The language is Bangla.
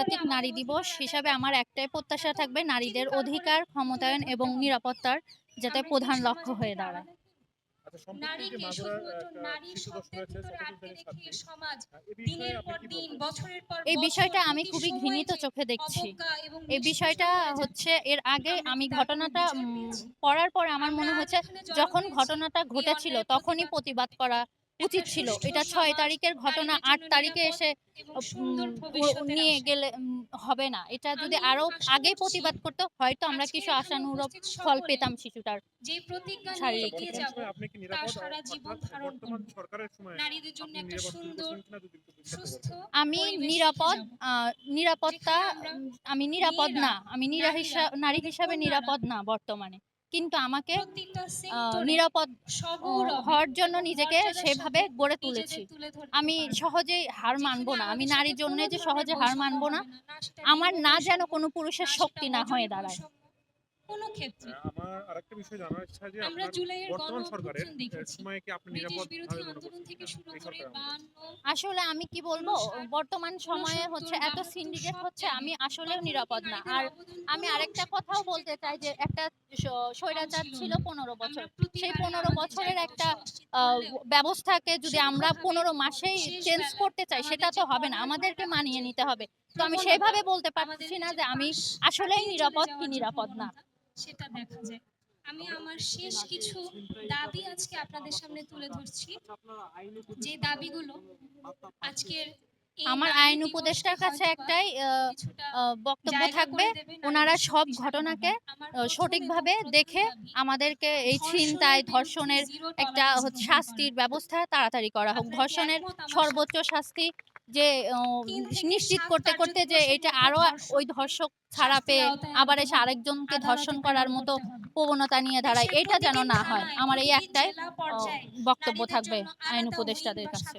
আন্তর্জাতিক নারী দিবস হিসাবে আমার একটাই প্রত্যাশা থাকবে নারীদের অধিকার ক্ষমতায়ন এবং নিরাপত্তার যাতে প্রধান লক্ষ্য হয়ে দাঁড়ায়। আচ্ছা নারীকে শুধুমাত্র সমাজ দিনের পর দিন বছরের পর এই বিষয়টা আমি খুবই ঘৃণিত চোখে দেখছি। এই বিষয়টা হচ্ছে এর আগে আমি ঘটনাটা। পড়ার পরে আমার মনে জড়ো যখন ঘটনাটা ঘটেছিল তখনই প্রতিবাদ করা উচিত ছিল। এটা ছয় তারিখের ঘটনা আট তারিখে এসে নিয়ে গেলে হবে না। এটা যদি আরও আগেই প্রতিবাদ করতো হয়তো আমরা কিছু আশানুরূপ ফল পেতাম শিশুটার যে প্রতিজ্ঞা শারীরিক। আমি নিরাপদ আহ, নিরাপত্তা আমি নিরাপদ না। আমি নিরা নারী হিসাবে নিরাপদ না বর্তমানে। কিন্তু আমাকে নিরাপদ হওয়ার জন্য নিজেকে সেভাবে গড়ে তুলেছি। আমি। সহজেই হার মানবো না। আমি নারীর জন্য যে সহজে হার মানবো না আমার না যেন কোনো পুরুষের শক্তি না হয়ে দাঁড়ায়। কোনো ক্ষেত্রে। আমার আরেকটা বিষয় জানার ইচ্ছা যে আমরা জুলাইয়ের গণ সরকারের দেখেছি। কি আপনি নিরাপদ বিরোধী আন্দোলন থেকে শুরু আসলে আমি কি বলব? বর্তমান সময়ে হচ্ছে এত সিন্ডিকেট হচ্ছে আমি। আসলেও নিরাপদ না। আর আমি আরেকটা কথাও বলতে চাই যে একটা স্বৈরাচার ছিল পনেরো বছর। সেই পনেরো বছরের একটা আহ, ব্যবস্থাকে যদি আমরা পনেরো মাসেই চেঞ্জ করতে চাই সেটা তো হবে না। আমাদেরকে মানিয়ে নিতে হবে। তো আমি সেভাবে বলতে পারছি না যে যে আমি আসলেই নিরাপদ কি নিরাপদ না। সেটা দেখা যায়। আমি আমার শেষ কিছু দাবি আজকে আপনাদের সামনে তুলে ধরছি। যে দাবিগুলো আজকের আমার আইন উপদেষ্টার কাছে একটাই বক্তব্য থাকবে। ওনারা সব ঘটনাকে সঠিকভাবে দেখে আমাদেরকে এই ছিনতাই ধর্ষণের একটা শাস্তির ব্যবস্থা তাড়াতাড়ি করা হোক। ধর্ষণের সর্বোচ্চ শাস্তি যে নিশ্চিত করতে করতে যে এটা আরও ওই ধর্ষক ছাড়া পেয়ে আবার এসে আরেকজনকে ধর্ষণ করার মতো প্রবণতা নিয়ে দাঁড়ায়। এটা যেন না হয়। আমার এই একটাই বক্তব্য থাকবে আইন উপদেষ্টাদের কাছে।